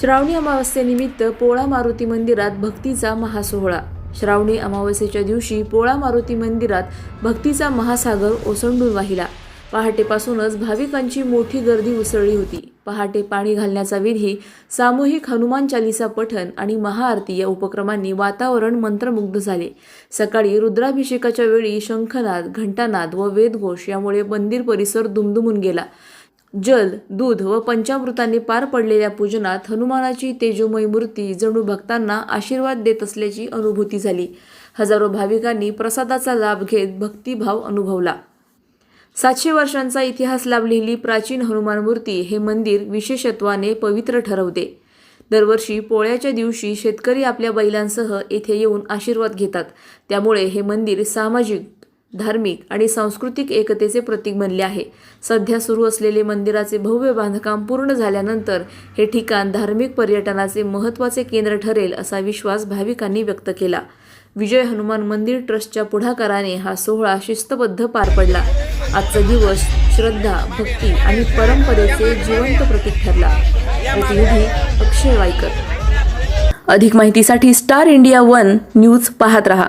श्रावणी अमावस्येनिमित्त पोळा मारुती मंदिरात भक्तीचा महासोहळा. श्रावणी अमावस्येच्या दिवशी पोळा मारुती मंदिरात भक्तीचा महासागर ओसंडून वाहिला पहाटेपासूनच भाविकांची मोठी गर्दी उसळली होती. पहाटे पाणी घालण्याचा विधी सामूहिक हनुमान चालिसा पठण आणि महाआरती या उपक्रमांनी वातावरण मंत्रमुग्ध झाले. सकाळी रुद्राभिषेकाच्या वेळी शंखनाद घंटानाद व वेदघोष यामुळे मंदिर परिसर दुमदुमून गेला. जल दूध व पंचामृतांनी पार पडलेल्या पूजनात हनुमानाची तेजोमय मूर्ती जणू भक्तांना आशीर्वाद देत असल्याची अनुभूती झाली. हजारो भाविकांनी प्रसादाचा लाभ घेत भक्तिभाव अनुभवला. सातशे वर्षांचा इतिहास लाभलेली प्राचीन हनुमान मूर्ती हे मंदिर विशेषत्वाने पवित्र ठरवते. दरवर्षी पोळ्याच्या दिवशी शेतकरी आपल्या बैलांसह येथे येऊन आशीर्वाद घेतात. त्यामुळे हे मंदिर सामाजिक धार्मिक आणि सांस्कृतिक एकतेचे प्रतीक बनले आहे. सध्या सुरू असलेले मंदिराचे भव्य बांधकाम पूर्ण झाल्यानंतर हे ठिकाण धार्मिक पर्यटनाचे महत्त्वाचे केंद्र ठरेल असा विश्वास भाविकांनी व्यक्त केला. विजय हनुमान मंदिर ट्रस्टच्या पुढाकाराने हा सोहळा शिस्तबद्ध पार पडला. आजचा दिवस श्रद्धा भक्ती आणि परंपरेचे जिवंत प्रतीक ठरला. प्रतिनिधी अक्षय वायकर. अधिक माहितीसाठी स्टार इंडिया वन न्यूज पाहत रहा.